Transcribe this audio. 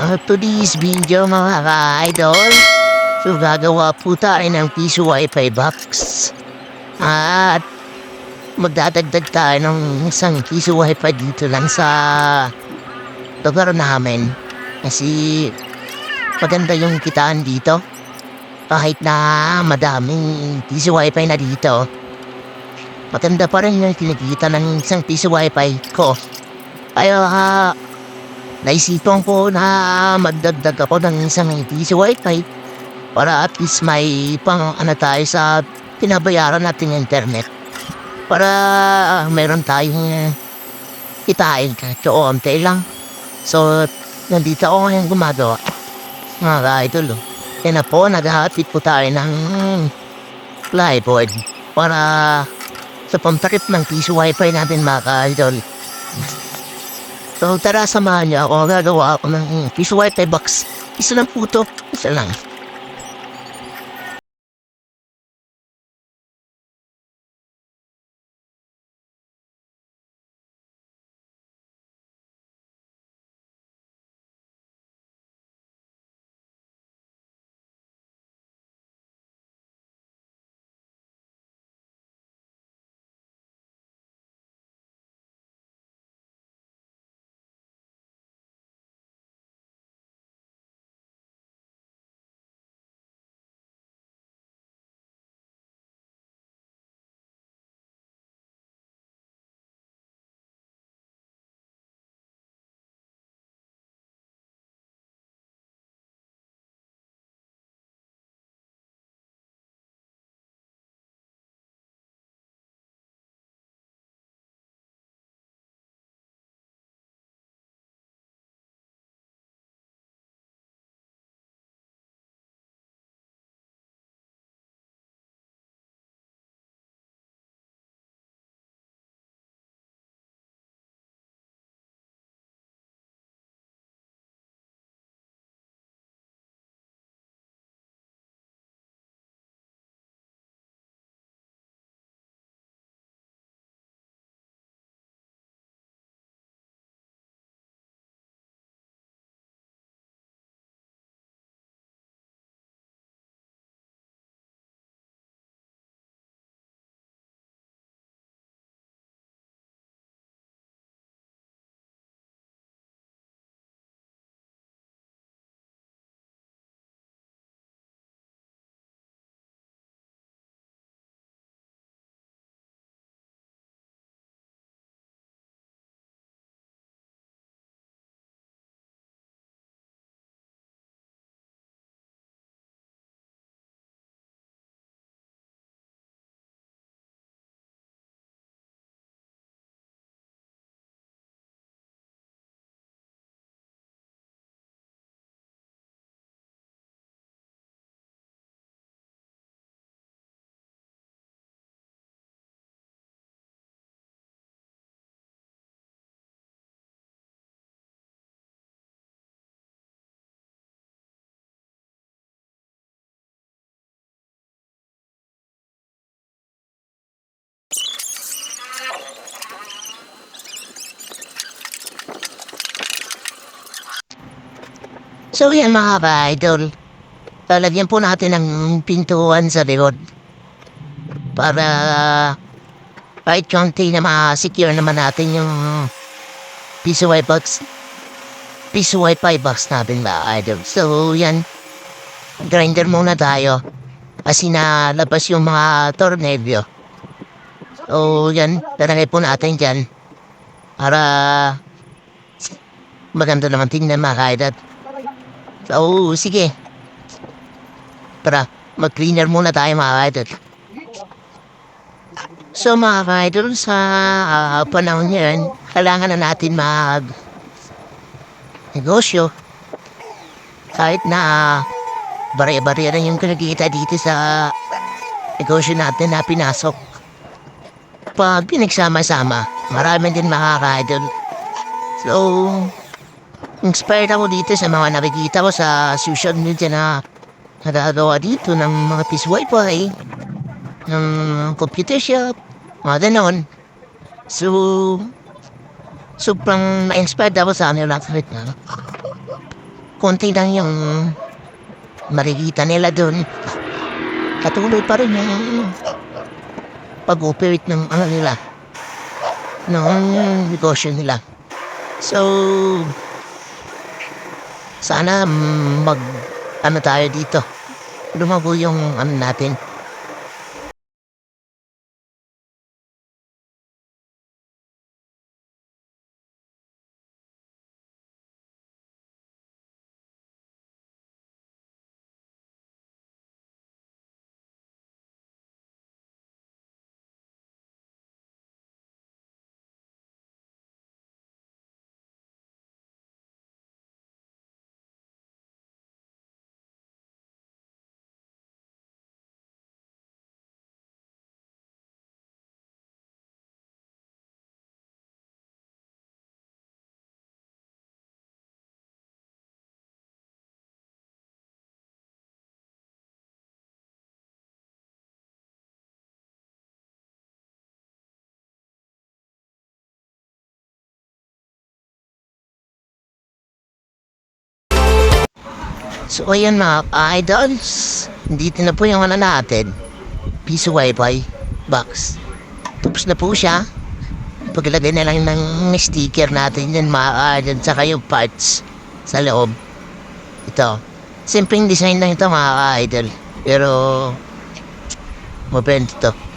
Uh, today's video mga ka-idol. So gagawa po tayo ng piso wifi box. At magdadagdag tayo ng isang piso wifi dito lang sa lugar namin. Kasi maganda yung kitaan dito. Kahit na madaming piso wifi na dito. Maganda pa rin yung kinikita ng isang piso wifi ko. Kaya ah, naisipan ko na magdagdag ako ng isang piso wifi para at least may pang ano tayo sa pinabayaran nating internet. Para ah, meron tayong kitain kahit kaunti lang. So, nandito ako ngayon gumagawa. Mga ka-idol, oh. Yan na po, naghahatid po tayo ng plyboard para sa pamtakip ng piso wifi natin mga ka-idol. So tara samahan niyo ako, gagawa ako ng piso wifi box. Isa lang po to, isa lang. So yan mga ka-idol. Lalagyan po natin ng pintuan sa likod. Para kahit konti na ma-secure naman natin yung wifi box. Piso wifi box natin mga idol. So yan. Grinder muna tayo. Kasi nalabas yung mga tornilyo. So yan. Talagay po natin dyan. Para maganda naman tingnan mga ka-idol. So, sige. Tara, mag-cleaner muna tayo mga ka-idol. So mga ka-idol, sa ah, panahon yan, kailangan na natin mag negosyo. Kahit na uh, bari-bari rin yung kinagita dito sa negosyo natin na pinasok. Pag pinagsama-sama, marami din mga ka-idol. So, Inspired ako dito sa mga nakikita ko sa social media na nagagawa dito ng mga piece wifi, ng computer shop, mga ganon. So, sobrang na-inspired ako sa kanila kahit na konti lang yung marikita nila dun. Patuloy pa rin yung pag-operate ng ano nila, ng negosyo nila. So, sana mag, ano tayo dito, lumago yung ano natin. So ayan mga idols, dito na po yung ano natin, piso wifi box. Tapos na po siya. Paglagay na lang ng sticker natin yan mga idols, saka yung parts sa loob. Ito. Simpleng design lang ito mga idol. Pero, mabenta to.